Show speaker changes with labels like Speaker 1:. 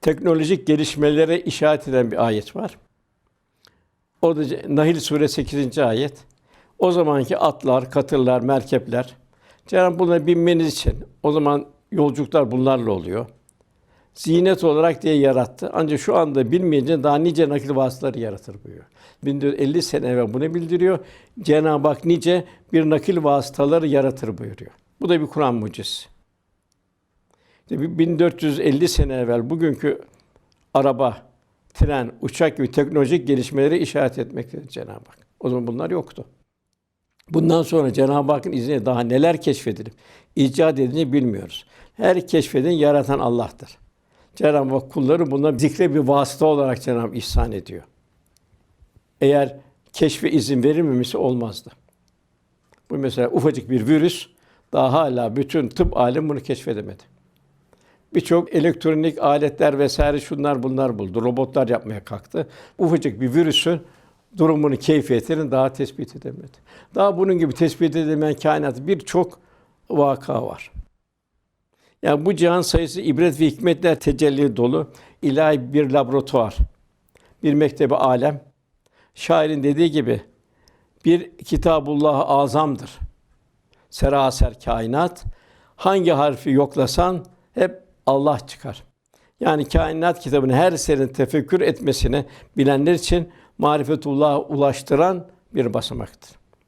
Speaker 1: teknolojik gelişmelere işaret eden bir ayet var. O da Nahil Sure 8. ayet. O zamanki atlar, katırlar, merkepler. Cenab-ı bunlara binmeniz için o zaman yolculuklar bunlarla oluyor. Zinet olarak diye yarattı. Ancak şu anda bilmeyince daha nice nakil vasıtaları yaratır buyuruyor. 1450 sene evvel bunu bildiriyor. Cenab-ı Hak nice bir nakil vasıtaları yaratır buyuruyor. Bu da bir Kur'an mucizesi. İşte bir 1450 sene evvel bugünkü araba, tren, uçak gibi teknolojik gelişmeleri işaret etmektedir Cenab-ı Hak. O zaman bunlar yoktu. Bundan sonra Cenab-ı Hakk'ın izniyle daha neler keşfedilip icat edildiğini bilmiyoruz. Her keşfedin yaratan Allah'tır. Cenab-ı Hak kulları buna zikre bir vasıta olarak Cenab-ı Hak ihsan ediyor. Eğer keşfe izin verilmemişse olmazdı. Bu mesela ufacık bir virüs daha hala bütün tıp alemi bunu keşfedemedi. Birçok elektronik aletler vesaire şunlar bunlar buldu. Robotlar yapmaya kalktı. Ufacık bir virüsün durumunu, keyfiyetini daha tespit edemedi. Daha bunun gibi tespit edilemeyen kainat birçok vaka var. Yani bu cihan sayısı ibret ve hikmetler tecelli dolu ilahi bir laboratuvar, bir mektebi alem. Şairin dediği gibi bir kitabullah azamdır. Seraser kainat hangi harfi yoklasan hep Allah çıkar. Yani kainat kitabını her serin tefekkür etmesini bilenler için marifetullah'a ulaştıran bir basamaktır.